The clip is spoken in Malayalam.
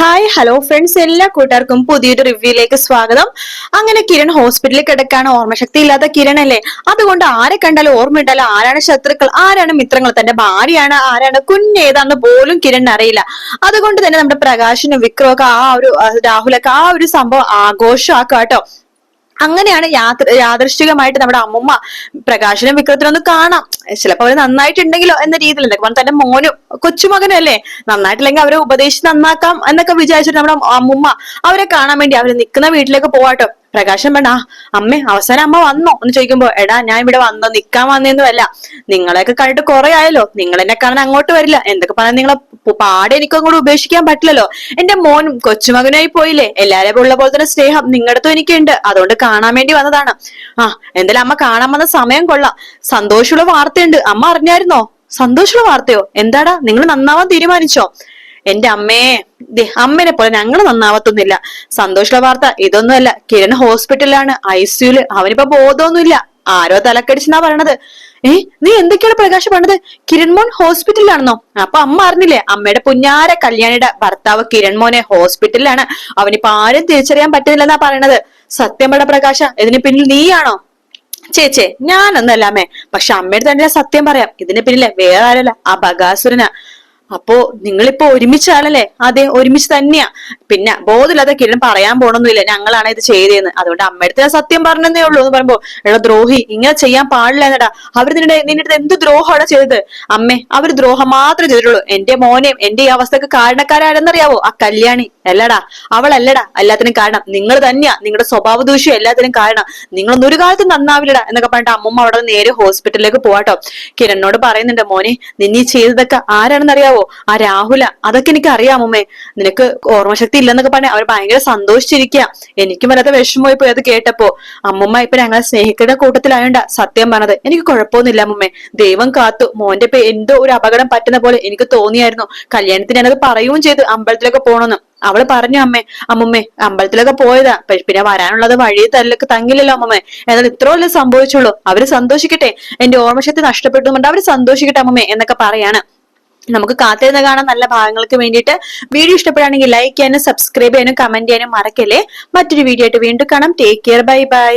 ഹായ് ഹലോ ഫ്രണ്ട്സ് എല്ലാ കൂട്ടുകാർക്കും പുതിയൊരു റിവ്യൂയിലേക്ക് സ്വാഗതം. അങ്ങനെ കിരൺ ഹോസ്പിറ്റലിൽ കിടക്കാണ്. ഓർമ്മശക്തി ഇല്ലാത്ത കിരൺ അല്ലേ? അതുകൊണ്ട് ആരെ കണ്ടാലും ഓർമ്മ ഓർമ്മയുണ്ടല്ലോ ആരാണ് ശത്രുക്കൾ ആരാണ് മിത്രങ്ങൾ തന്റെ ഭാര്യയാണ് ആരാണ് കുഞ്ഞേതാന്ന് പോലും കിരൺ അറിയില്ല. അതുകൊണ്ട് തന്നെ നമ്മുടെ പ്രകാശനും വിക്രമൊക്കെ ആ ഒരു രാഹുലൊക്കെ ആ ഒരു സംഭവം ആഘോഷമാക്കാം കേട്ടോ അങ്ങനെയാണ് യാദൃശ്ചികമായിട്ട് നമ്മുടെ അമ്മമ്മ പ്രകാശനും വിക്രത്തിനും ഒന്ന് കാണാം. ചിലപ്പോ അവർ നന്നായിട്ടുണ്ടെങ്കിലോ എന്ന രീതിയിൽ എന്തൊക്കെ തന്റെ മോനും കൊച്ചുമകനും അല്ലേ? നന്നായിട്ടില്ലെങ്കിൽ അവരെ ഉപദേശിച്ച് നന്നാക്കാം എന്നൊക്കെ വിചാരിച്ചിട്ട് നമ്മുടെ അമ്മുമ്മ അവരെ കാണാൻ വേണ്ടി അവർ നിൽക്കുന്ന വീട്ടിലേക്ക് പോവാട്ടോ. പ്രകാശം വേണ്ട അമ്മേ അവസാനം അമ്മ വന്നോ? എന്ന് ചോദിക്കുമ്പോ എടാ ഞാൻ ഇവിടെ വന്നോ? നിക്കാൻ വന്നൊന്നുമല്ല നിങ്ങളെയൊക്കെ കണ്ടിട്ട് കുറെ ആയല്ലോ. നിങ്ങൾ എന്നെ കാണാൻ അങ്ങോട്ട് വരില്ല. എന്തൊക്കെ പറഞ്ഞാൽ നിങ്ങളെ പാടെ എനിക്ക് അങ്ങോട്ട് ഉപേക്ഷിക്കാൻ പറ്റില്ലല്ലോ. എന്റെ മോനും കൊച്ചുമകനായി പോയില്ലേ? എല്ലാരെ ഉള്ള പോലെ തന്നെ സ്നേഹം നിങ്ങളുടെ എനിക്കുണ്ട്. അതുകൊണ്ട് കാണാൻ വേണ്ടി വന്നതാണ്. ആ എന്തായാലും അമ്മ കാണാൻ വന്ന സമയം കൊള്ളാം. സന്തോഷമുള്ള വാർത്തയുണ്ട്. അമ്മ അറിഞ്ഞായിരുന്നോ? സന്തോഷമുള്ള വാർത്തയോ? എന്താടാ? നിങ്ങൾ നന്നാവാൻ തീരുമാനിച്ചോ? എന്റെ അമ്മയെ അമ്മനെ പോലെ ഞങ്ങൾ നന്നാവത്തൊന്നുമില്ല. സന്തോഷമുള്ള വാർത്ത ഇതൊന്നുമല്ല. കിരൺ ഹോസ്പിറ്റലിലാണ് ഐ സിയുൽ അവനിപ്പോ ബോധമൊന്നുമില്ല. ആരോ തലക്കടിച്ചെന്നാ പറയണത്. ഏ നീ എന്തൊക്കെയാണ് പ്രകാശ് പറഞ്ഞത്? കിരൺമോൻ ഹോസ്പിറ്റലിലാണെന്നോ? അപ്പൊ അമ്മ അറിഞ്ഞില്ലേ അമ്മയുടെ പുഞ്ഞാര കല്യാണിയുടെ ഭർത്താവ് കിരൺമോനെ ഹോസ്പിറ്റലിലാണ്. അവനിപ്പോ ആരും തിരിച്ചറിയാൻ പറ്റുന്നില്ലെന്നാ പറയണത്. പറ പ്രകാശ ഇതിന് പിന്നിൽ നീയാണോ? ചേച്ചേ ഞാനൊന്നല്ല അമ്മേ. പക്ഷെ അമ്മയുടെ തന്നെ സത്യം പറയാം. ഇതിന് പിന്നിലെ വേറെ ആരല്ല ആ ബകാസുരനാ അപ്പോ നിങ്ങളിപ്പോ ഒരുമിച്ചാണല്ലേ? അതെ ഒരുമിച്ച് തന്നെയാ. പിന്നെ ബോധമില്ലാതെ കിരൺ പറയാൻ പോണൊന്നുമില്ല. ഞങ്ങളാണ് ഇത് ചെയ്തതെന്ന്. അതുകൊണ്ട് അമ്മയുടെ ഞാൻ സത്യം പറഞ്ഞതേ ഉള്ളൂ എന്ന് പറയുമ്പോ എടാ ദ്രോഹി ഇങ്ങനെ ചെയ്യാൻ പാടില്ല എന്നടാ. അവർ നിന്റെ നിന്റെ എന്ത് ദ്രോഹമാണ് ചെയ്തത്? അമ്മേ അവർ ദ്രോഹം മാത്രമേ ചെയ്തിട്ടുള്ളൂ. എന്റെ മോനെയും എന്റെ ഈ അവസ്ഥക്ക് കാരണക്കാരാരെന്നറിയാവോ? ആ കല്യാണി. അല്ലടാ അവളല്ലടാ എല്ലാത്തിനും കാരണം. നിങ്ങൾ തന്നെയാ. നിങ്ങളുടെ സ്വഭാവ ദൂഷ്യം എല്ലാത്തിനും കാരണം. നിങ്ങളൊന്നും ഒരു കാലത്ത് നന്നാവില്ലടാ എന്നൊക്കെ പറഞ്ഞിട്ട് അമ്മമ്മ അവിടെ നേരെ ഹോസ്പിറ്റലിലേക്ക് പോവാട്ടോ. കിരണിനോട് പറയുന്നുണ്ട് മോനെ നിന്നീ ചെയ്തതൊക്കെ ആരാണെന്നറിയാവോ? ആ രാഹുല അതൊക്കെ എനിക്ക് അറിയാമമ്മേ നിനക്ക് ഓർമ്മശക്തി ഇല്ലെന്നൊക്കെ പറഞ്ഞ അവർ ഭയങ്കര സന്തോഷിച്ചിരിക്കുക എനിക്കും വല്ലാത്ത വിഷമമായി പോയി അത് കേട്ടപ്പോ. അമ്മമ്മ ഇപ്പൊ ഞങ്ങളെ സ്നേഹിക്കുന്ന കൂട്ടത്തിലായോണ്ട സത്യം പറഞ്ഞത്. എനിക്ക് കുഴപ്പമൊന്നുമില്ല അമ്മമ്മേ. ദൈവം കാത്തു. മോന്റെ ഇപ്പൊ എന്തോ ഒരു അപകടം പറ്റുന്ന പോലെ എനിക്ക് തോന്നിയായിരുന്നു. കല്യാണത്തിന് ഞാനത് പറയുകയും ചെയ്തു അമ്പലത്തിലൊക്കെ പോണെന്ന്. അവൾ പറഞ്ഞു അമ്മേ അമ്മമ്മേ അമ്പലത്തിലൊക്കെ പോയതാ. പിന്നെ വരാനുള്ളത് വഴി തല്ലൊക്കെ തങ്ങില്ലല്ലോ അമ്മമ്മേ. എന്നാൽ ഇത്രയല്ലേ സംഭവിച്ചുള്ളൂ. അവർ സന്തോഷിക്കട്ടെ. എന്റെ ഓർമ്മശക്തി നഷ്ടപ്പെട്ടുകൊണ്ട് അവർ സന്തോഷിക്കട്ടെ അമ്മമ്മേ എന്നൊക്കെ പറയാണ്. നമുക്ക് കാത്തിരുന്ന് കാണാൻ നല്ല ഭാഗങ്ങൾക്ക് വേണ്ടിയിട്ട് വീഡിയോ ഇഷ്ടപ്പെടുകയാണെങ്കിൽ ലൈക്ക് ചെയ്യാനും സബ്സ്ക്രൈബ് ചെയ്യാനും കമന്റ് ചെയ്യാനും മറക്കല്ലേ? മറ്റൊരു വീഡിയോ ആയിട്ട് വീണ്ടും കാണാം. Take care bye bye